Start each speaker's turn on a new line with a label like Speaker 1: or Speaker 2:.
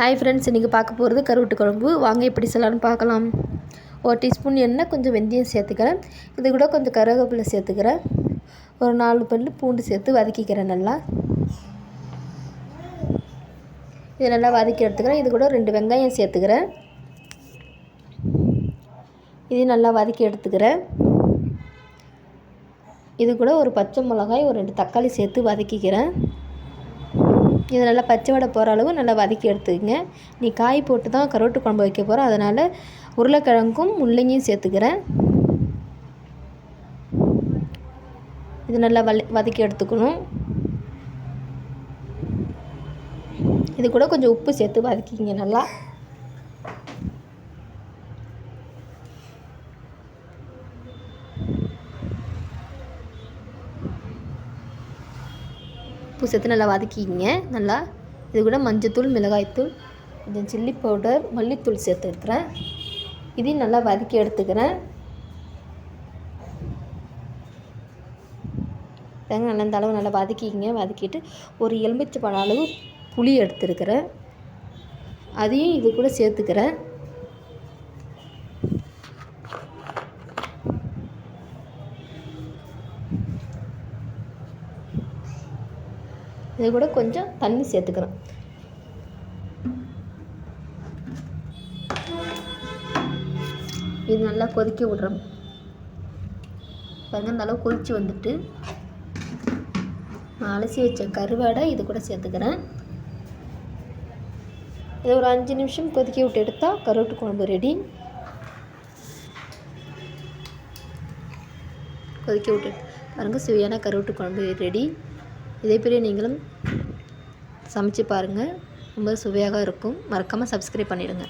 Speaker 1: Hi friends இன்றைக்கி பார்க்க போகிறது கருவட்டு குழம்பு. வாங்க எப்படி செய்யலாம்னு பார்க்கலாம். ஒரு டீஸ்பூன் எண்ணெய் கொஞ்சம் வெந்தயம் சேர்த்துக்கிறேன். இது கூட கொஞ்சம் கருவேப்பிலை சேர்த்துக்கிறேன். ஒரு நாலு பல் பூண்டு சேர்த்து வதக்கிக்கிறேன் நல்லா. இது நல்லா வதக்கி எடுத்துக்கிறேன். இது கூட ரெண்டு வெங்காயம் சேர்த்துக்கிறேன். இது நல்லா வதக்கி எடுத்துக்கிறேன். இது கூட ஒரு பச்சை மிளகாய் ஒரு ரெண்டு தக்காளி சேர்த்து வதக்கிக்கிறேன். இது நல்லா பச்சை வடை போகிற அளவு நல்லா வதக்கி எடுத்துக்கங்க. நீ காய் போட்டு தான் கருவாட்டு குழம்பு வைக்க போகிறோம் அதனால் உருளைக்கிழங்கும் முள்ளங்கியும் சேர்த்துக்கிறேன். இது நல்லா வலி வதக்கி எடுத்துக்கணும். இது கூட கொஞ்சம் உப்பு சேர்த்து வதக்கிங்க நல்லா. உப்பு சேர்த்து நல்லா வதக்கிங்க நல்லா இது கூட மஞ்சத்தூள் மிளகாய்த்தூள் கொஞ்சம் சில்லி பவுடர் மல்லித்தூள் சேர்த்துருக்குறேன் இதையும் நல்லா வதக்கி எடுத்துக்கிறேன். தேங்காய் நல்லா அளவு நல்லா வதக்கிங்க வதக்கிட்டு ஒரு எலுமிச்சை பழம் அளவு புளி எடுத்துருக்கிறேன். அதையும் இது கூட சேர்த்துக்கிறேன். இது கூட கொஞ்சம் தண்ணி சேர்த்துக்கிறேன் இது நல்லா கொதிக்க விட்றோம். பாருங்க நல்லா கொதித்து வந்துட்டு நான் அலசி வச்ச கருவாடை இது கூட சேர்த்துக்கிறேன். இது ஒரு அஞ்சு நிமிஷம் கொதிக்க விட்டு எடுத்தால் கருவாட்டு குழம்பு ரெடி கொதிக்க விட்டு பாருங்கள் சுவையான கருவாட்டு குழம்பு ரெடி இதே பெரிய நீங்களும் சமைச்சு பாருங்கள் ரொம்ப சுவையாக இருக்கும். மறக்காமல் சப்ஸ்கிரைப் பண்ணிவிடுங்க